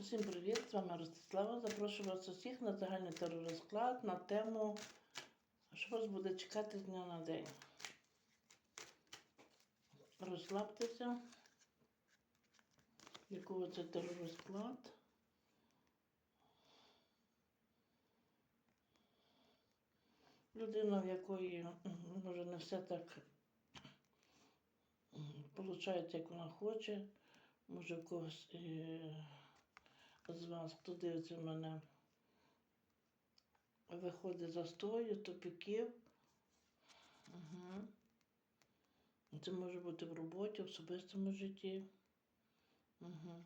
Усім привіт! З вами Ростислава. Запрошую вас усіх на загальний теророзклад на тему, що вас буде чекати з дня на день. Розслабтеся, якого це теророзклад. Людина, в якої може не все так виходить, як вона хоче, може в когось. З вас, хто дивиться мене, виходить застою, тупіків. Угу. Це може бути в роботі, в особистому житті. Угу.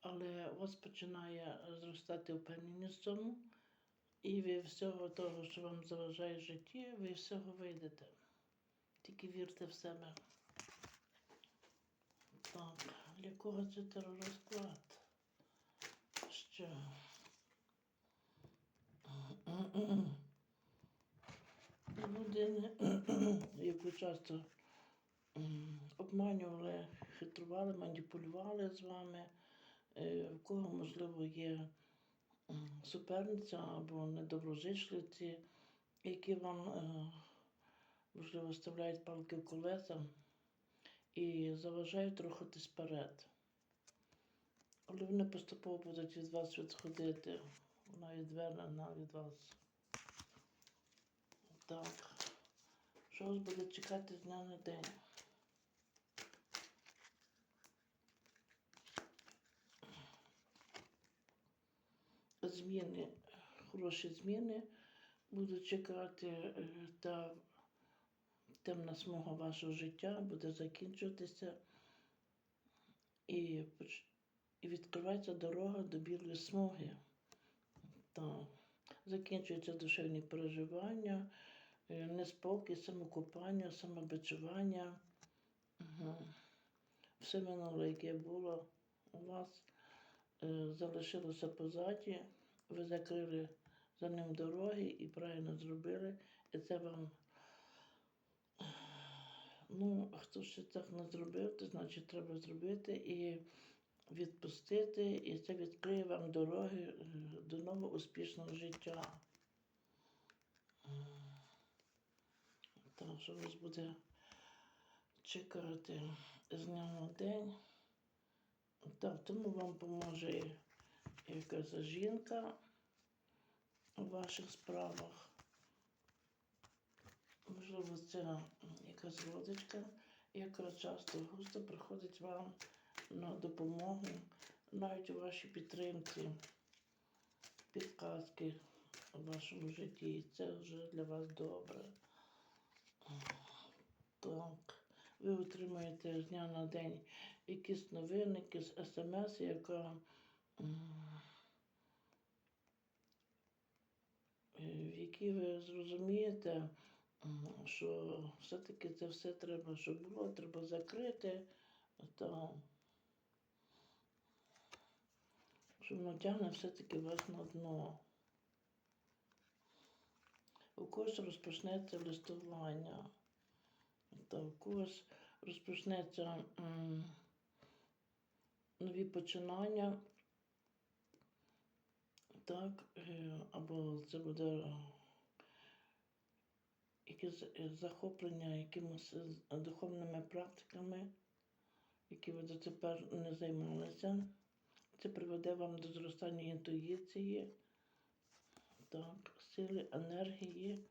Але у вас починає зростати впевненість в цьому, і ви всього того, що вам заважає в житті, ви всього вийдете. Тільки вірте в себе. Так, для кого це теророзклад? Що? Людини, яку часто обманювали, хитрували, маніпулювали з вами, е, в кого, можливо, є суперниця або недоброжичливці, які вам, е, можливо, вставляють палки в колеса і заважають рухатись вперед. Але вони поступово будуть від вас відходити. Вона відвернена від вас. Так. Що вас буде чекати з дня на день? Зміни, хороші зміни будуть чекати е, та темна смуга вашого життя буде закінчуватися і, і відкривається дорога до білої смуги. Так. Закінчуються душевні переживання, е, неспокій, самокопання, самобичування. Угу. Все минуле, яке було у вас, е, залишилося позаді, ви закрили за ним дороги і правильно зробили, і це вам Ну, хто ще так не зробив, то значить треба зробити і відпустити, і це відкриє вам дороги е, до нового успішного життя. Так, що вас буде чекати з дня на день. Так, тому вам поможе якась жінка у ваших справах. Можливо, це якась родичка, яка часто густо приходить вам на допомогу, навіть у вашій підтримці, підказки у вашому житті. Це вже для вас добре. Так, ви отримуєте з дня на день якісь новини, якісь смс, яка в якій ви зрозумієте, що все-таки це все треба, щоб було, треба закрити, та що воно тягне все-таки вас на дно. У когось розпочнеться листування, та у когось розпочнеться нові починання. Так, е, або це буде якесь е, захоплення якимось е, духовними практиками, які ви дотепер не займалися. Це приведе вам до зростання інтуїції, так, сили, енергії.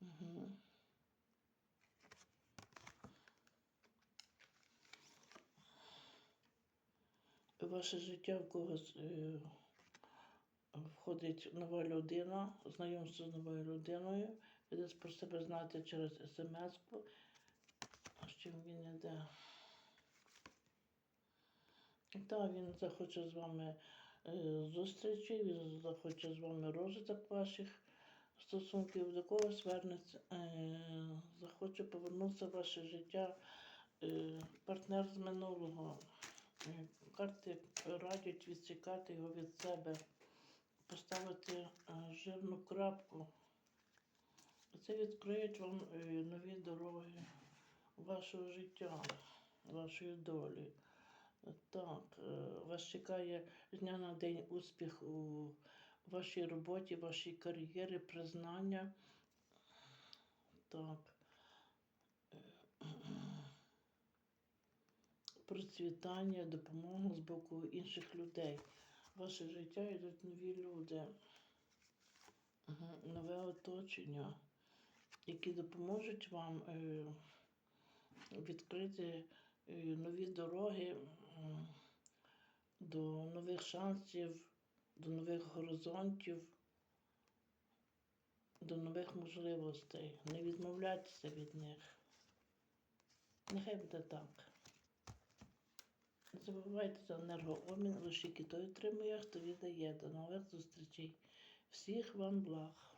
Угу. Ваше життя в когось е, входить нова людина, знайомство з новою людиною. Десь про себе знаєте через смс-ку. А з чим він іде? Так, він захоче з вами е, зустрічі, він захоче з вами розвиток ваших стосунків, до когось вернеться, е, захоче повернутися в ваше життя е, партнер з минулого. Карти радять відсікати його від себе, поставити жирну крапку. Це відкриють вам е, нові дороги вашого життя, вашої долі. Та Вас чекає з дня на день успіх у вашій роботі, вашій кар'єрі, признання. Так. Процвітання, допомога з боку інших людей. Ваше життя йдуть нові люди, нове оточення, які допоможуть вам е, відкрити е, нові дороги до нових шансів, до нових горизонтів, до нових можливостей. Не відмовляйтеся від них. Нехай буде так. Не забувайте за енергообмін, лише той отримує, хто віддає. До нових зустрічей. Всіх вам благ.